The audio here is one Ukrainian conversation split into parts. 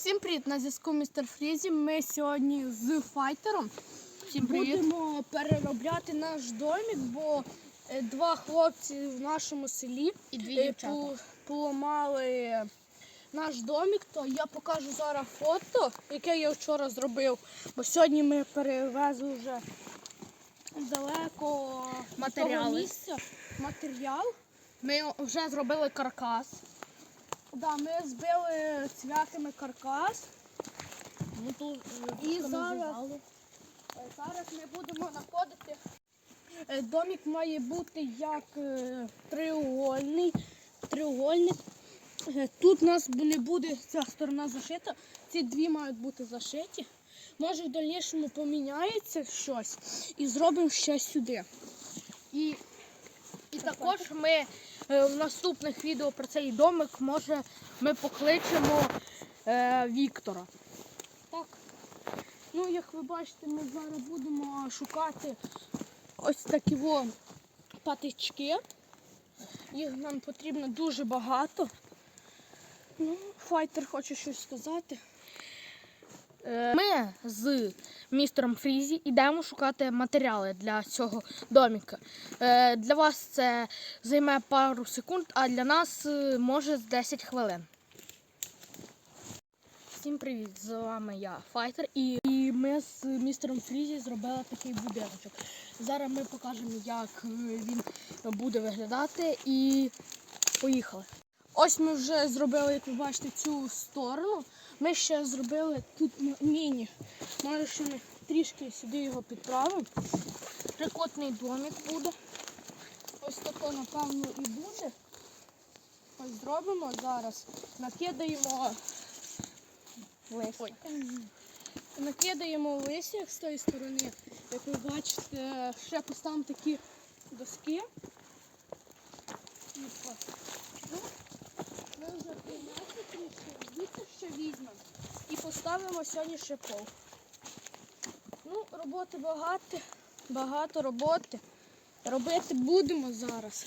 Всім привіт! На зв'язку містер Фрізі. Ми сьогодні з файтером Всім привіт. будемо переробляти наш домик, бо е, два хлопці в нашому селі І дві е, поламали наш домик, то я покажу зараз фото, яке я вчора зробив. Бо сьогодні ми перевезли вже далеко того Матеріали. місця матеріал. Ми вже зробили каркас. Да, ми збили цвятами каркас. Ну, тут, І зараз- Е, Зараз ми будемо знаходити. Е, Домик має бути як е, треугольний. Треугольник. Е, Тут у нас не буде ця сторона зашита, ці дві мають бути зашиті. Може в дальнішому поміняється щось і зробимо ще сюди. І, і також ми е, в наступних відео про цей домик може ми покличемо е, Віктора. Так. Ну, як ви бачите, ми зараз будемо шукати ось такі во патички. Їх нам потрібно дуже багато. Ну, файтер хоче щось сказати. Е, Ми з містером Фрізі йдемо шукати матеріали для цього доміка. Е, Для вас це займе пару секунд, а для нас е, може 10 хвилин. Всім привіт! З вами я, Файтер, і, ми з містером Фрізі зробили такий будиночок. Зараз ми покажемо, як він буде виглядати, і поїхали. Ось ми вже зробили, як ви бачите, цю сторону. Ми ще зробили тут міні. Може, що ми трішки сюди його підправимо. Трикотний домик буде. Ось тако, напевно, і буде. Ось зробимо зараз. Накидаємо Ой. Накидаємо листя з тої сторони. Як ви бачите, ще поставимо такі доски. Ну, ми вже принесли трішки, звідси ще візьмемо. І поставимо сьогодні ще пол. Ну, роботи багато, багато роботи. Робити будемо зараз.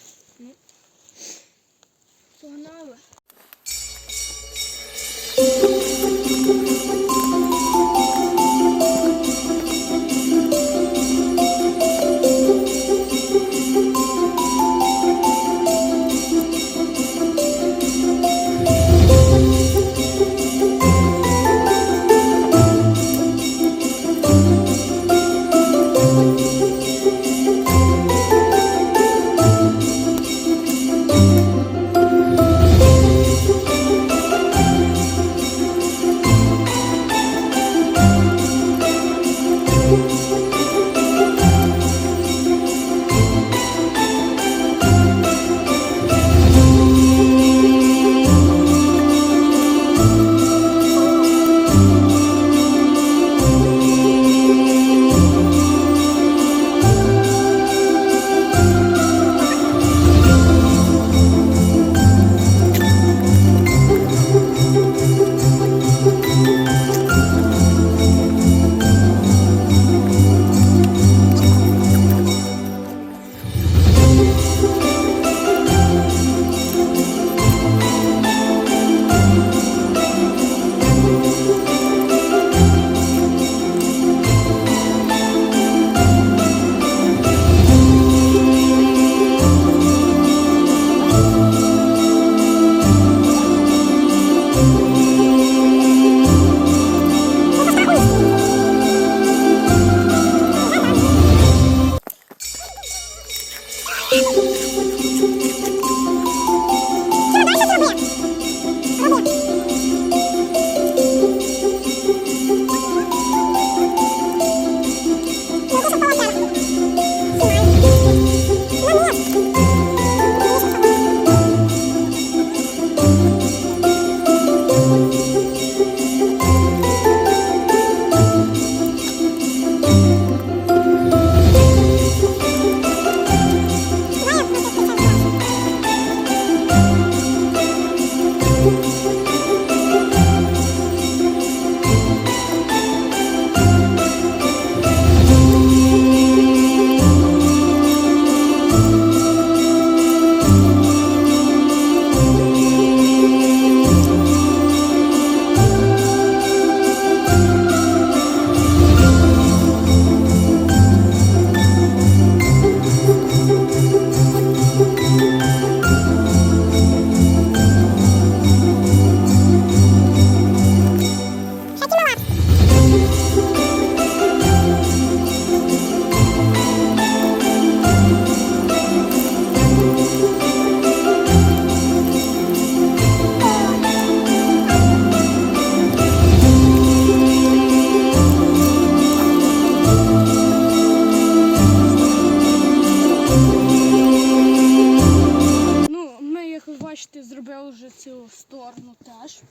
Ну, Погнали. стелаж.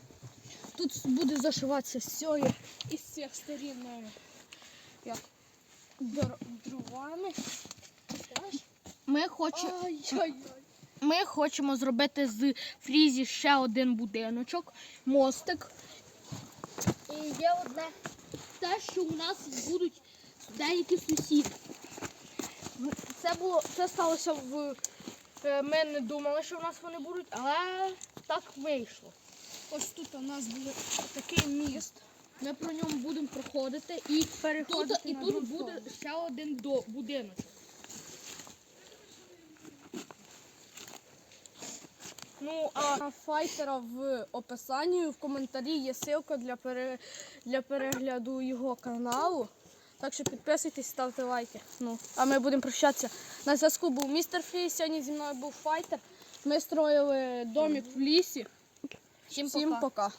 Тут буде зашиватися з цієї і з цих сторін як дровами. Ми хочемо. Ми хочемо зробити з фрізі ще один будиночок, мостик. І є одне те, що у нас будуть деякі сусіди. Це було це сталося в. е, Ми не думали, що в нас вони будуть, але так вийшло. Ось тут у нас буде такий міст. Ми про ньому будемо проходити і тут, Переходити і на тут буде сторону. ще один до будиночок. Ну, а файтера в описанні в коментарі є ссылка для, пере... для перегляду його каналу. Так що підписуйтесь, ставте лайки. Ну, а ми будемо прощатися. На зв'язку був містер Фрі, сьогодні зі мною був файтер. Ми строїли домик в лісі. всім пока.